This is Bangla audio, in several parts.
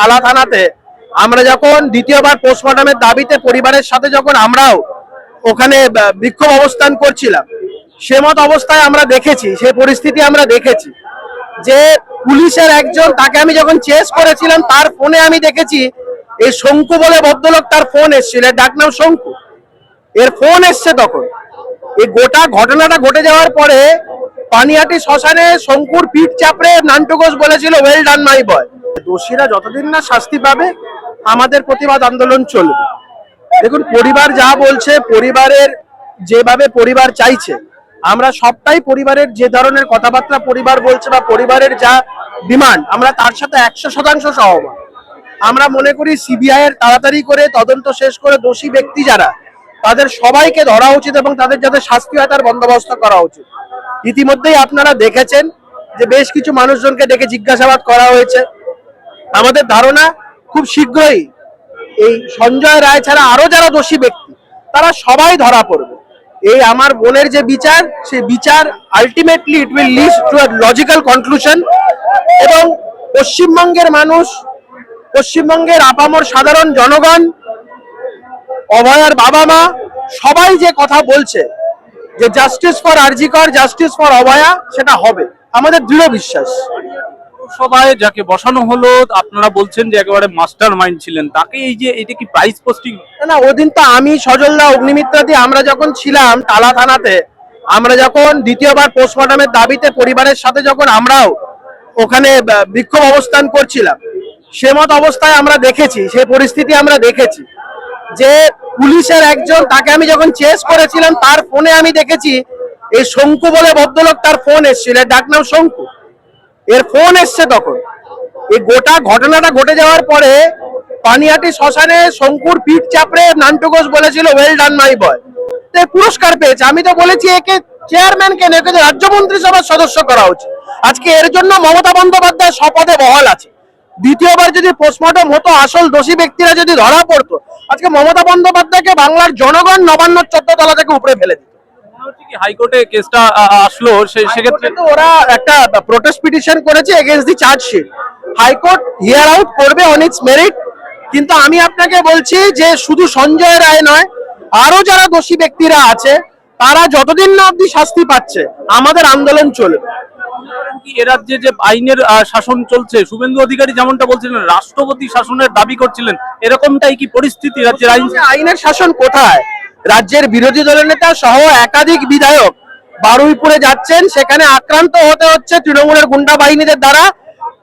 টালা থানাতে আমরা যখন দ্বিতীয়বার পোস্টমর্টমের দাবিতে পরিবারের সাথে যখন আমরাও ওখানে বিক্ষোভ অবস্থান করছিলাম, সে মত অবস্থায় আমরা দেখেছি, সে পরিস্থিতি আমরা দেখেছি যে পুলিশের একজন তাকে আমি যখন চেস করেছিলাম, তার ফোনে আমি দেখেছি এই শঙ্কু বলে ভদ্রলোক তার ফোন এসেছিল ডাক নাম শঙ্কু। এর ফোন এসছে তখন। এই গোটা ঘটনাটা ঘটে যাওয়ার পরে পানিহাটি শ্মশানে শঙ্কুর পিঠ চাপড়ে নান্টু বলেছিল ওয়েল ডান মাই বয় দোষীরা যতদিন না শাস্তি পাবে, আমাদের প্রতিবাদ আন্দোলন চলবে। দেখুন, পরিবার যা বলছে, পরিবারের যেভাবে পরিবার চাইছে, আমরা সবটাই পরিবারের যে ধরনের কথাবার্তা পরিবার বলছে বা পরিবারের যা ডিমান্ড, আমরা তার সাথে একশো শতাংশ সহমত। আমরা মনে করি সিবিআই এর তাড়াতাড়ি করে তদন্ত শেষ করে দোষী ব্যক্তি যারা, তাদের সবাইকে ধরা উচিত এবং তাদের যাতে শাস্তি হয় তার বন্দোবস্ত করা উচিত। ইতিমধ্যেই আপনারা দেখেছেন যে বেশ কিছু মানুষজনকে ডেকে জিজ্ঞাসাবাদ করা হয়েছে। আমাদের ধারণা খুব শীঘ্রই এই সঞ্জয় রায় ছাড়া আরও যারা দোষী ব্যক্তি, তারা সবাই ধরা পড়বে। এই আমার বোনের যে বিচার সেই বিচার ultimately it will lead to a logical conclusion এবং পশ্চিমবঙ্গের মানুষ, পশ্চিমবঙ্গের আপামর সাধারণ জনগণ, অভয়ার বাবা মা, সবাই যে কথা বলছে যে justice for RG Kar justice for Abhaya, সেটা হবে। আমাদের দৃঢ় বিশ্বাস। সভায় যাকে বসানো হলো, আপনারা বলছেন যে একেবারে মাস্টার মাইন্ড ছিলেন। তাকে এই যে, এটা কি প্রাইস পোস্টিং না ওদিন তো আমি সজলদা, অগ্নিমিত্রাদি, আমরা যখন ছিলাম টালা থানাতে, আমরা যখন দ্বিতীয়বার পোস্টমর্টমের দাবিতে পরিবারের সাথে যখন আমরাও ওখানে বিক্ষোভ অবস্থান করছিলাম, সে মত অবস্থায় আমরা দেখেছি সেই পরিস্থিতি আমরা দেখেছি, যে পুলিশের একজন, তাকে আমি যখন চেস করেছিলাম, তার ফোনে আমি দেখেছি, এই শঙ্কু বলে ভদ্রলোক তার ফোন এসেছিল ডাক নাম শঙ্কু। এর ফোন এসছে তখন। এই গোটা ঘটনাটা ঘটে যাওয়ার পরে পানিহাটি শ্মশানে শঙ্কুর পিঠ চাপড়ে নান্টু ঘোষ বলেছিল ওয়েল ডান মাই বয় পুরস্কার পেয়েছে। আমি তো বলেছি, একে চেয়ারম্যান কেন একে তো রাজ্য মন্ত্রিসভার সদস্য করা উচিত। আজকে এর জন্য মমতা বন্দ্যোপাধ্যায় শপথে বহাল আছে। দ্বিতীয়বার যদি পোস্টমর্টম হতো, আসল দোষী ব্যক্তিরা যদি ধরা পড়তো, আজকে মমতা বন্দ্যোপাধ্যায়কে বাংলার জনগণ নবান্ন চোদ্দতলা থেকে উপরে ফেলে দিত। হাইকোর্টে কেসটা আসলো সেক্ষেত্রে তো ওরা একটা প্রোটেস্ট পিটিশন করেছে against the chargesheet high court hear out করবে অন ইটস মেরিট কিন্তু আমি আপনাকে বলছি যে শুধু সঞ্জয় রায় নয় আরও যারা দোষী ব্যক্তিরা আছে তারা যতদিন না অব্দি শাস্তি পাচ্ছে আমাদের আন্দোলন চলবে। এ রাজ্যে যে আইনের শাসন চলছে শুভেন্দু অধিকারী যেমনটা বলছিলেন রাষ্ট্রপতি শাসনের দাবি করছিলেন এরকমটাই কি পরিস্থিতি রাজ্যের আইন আইনের শাসন কোথায়? রাজ্যের বিরোধী দলের নেতা সহ একাধিক বিধায়ক বারুইপুরে যাচ্ছেন। সেখানে আক্রান্ত হতে হচ্ছে তৃণমূলের গুন্ডা বাহিনীদের দ্বারা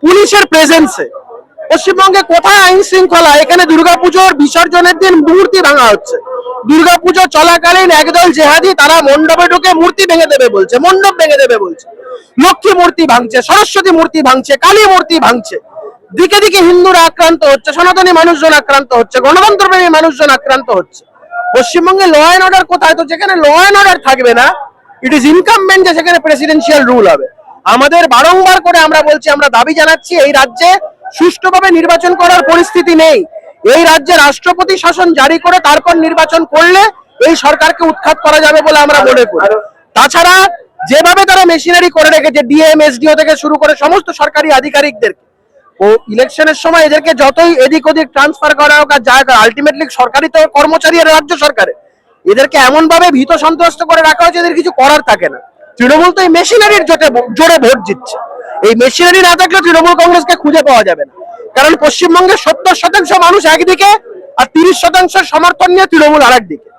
পুলিশের প্রেজেন্সে পশ্চিমবঙ্গে কোথায় আইন শৃঙ্খলা? এখানে দুর্গাপুজোর বিসর্জনের দিন মূর্তি ভাঙা হচ্ছে। দুর্গাপুজো চলাকালীন একদল জেহাদি তারা মণ্ডপে ঢুকে মূর্তি ভেঙে দেবে বলছে, মণ্ডপ ভেঙে দেবে বলছে। লক্ষ্মী মূর্তি ভাঙছে, সরস্বতী মূর্তি ভাঙছে, কালী মূর্তি ভাঙছে। দিকে দিকে হিন্দুরা আক্রান্ত হচ্ছে, সনাতনী মানুষজন আক্রান্ত হচ্ছে, গণতন্ত্রপ্রেমী মানুষজন আক্রান্ত হচ্ছে। পশ্চিমবঙ্গে ল অ্যান্ড অর্ডার কোথায়? তো যেখানে ল অ্যান্ড অর্ডার থাকবে না ইট ইজ ইনকামমেন্ট যে সেখানে প্রেসিডেন্সিয়াল রুল হবে। আমাদের বারংবার করে আমরা বলছি আমরা দাবি জানাচ্ছি এই রাজ্যে সুষ্ঠুভাবে নির্বাচন করার পরিস্থিতি নেই। এই রাজ্যে রাষ্ট্রপতি শাসন জারি করে তারপর নির্বাচন করলে এই সরকারকে উৎখাত করা যাবে বলে আমরা মনে করি। তাছাড়া যেভাবে তারা মেশিনারি করে রেখেছে ডিএম এসডিও থেকে শুরু করে সমস্ত সরকারি আধিকারিকদেরকে ও ইলেকশনের সময় এদেরকে যতই এদিক ওদিক ট্রান্সফার করা হোক আর যা আলটিমেটলি সরকারি তো কর্মচারী আর রাজ্য সরকারে। এদেরকে এমন ভাবে ভীত সন্ত্রস্ত করে রাখা হয়েছে এদের কিছু করার থাকে না। তৃণমূল তো এই মেশিনারির জোটে জোরে ভোট জিতছে। এই মেশিনারি না থাকলে তৃণমূল কংগ্রেসকে খুঁজে পাওয়া যাবে না। কারণ পশ্চিমবঙ্গের সত্তর শতাংশ মানুষ একদিকে আর তিরিশ শতাংশ সমর্থন নিয়ে তৃণমূল আরেক দিকে